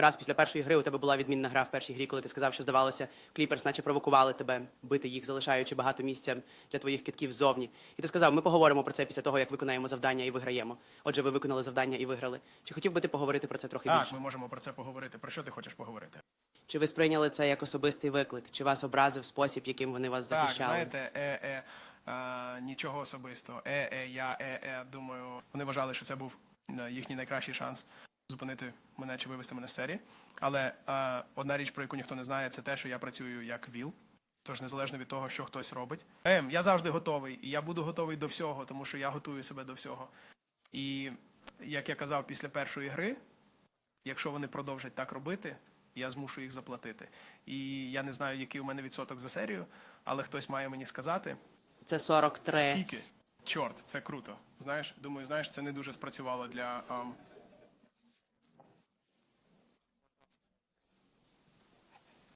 раз після першої гри у тебе була відмінна гра в першій грі, коли ти сказав, що здавалося, Кліперс наче провокували тебе бити їх, залишаючи багато місця для твоїх китків ззовні. І ти сказав, ми поговоримо про це після того, як виконаємо завдання і виграємо. Отже, ви виконали завдання і виграли. Чи хотів би ти поговорити про це трохи Так, більше? ми можемо про це поговорити. Про що ти хочеш поговорити? Чи ви сприйняли це як особистий виклик? Чи вас образив спосіб, яким вони вас Так, захищали? знаєте, е, е, е, нічого особистого. Е, е, я, е, е, думаю, вони вважали, що це був е, їхній найкращий шанс зупинити мене чи вивести мене з серії. Але е, одна річ, про яку ніхто не знає, це те, що я працюю як ВІЛ. Тож незалежно від того, що хтось робить. Ем, я завжди готовий, і я буду готовий до всього, тому що я готую себе до всього. І як я казав після першої гри, якщо вони продовжать так робити, я змушу їх заплатити. І я не знаю, який у мене відсоток за серію, але хтось має мені сказати, Це 43. скільки. Чорт, це круто. Знаєш, думаю, знаєш, це не дуже спрацювало для ам,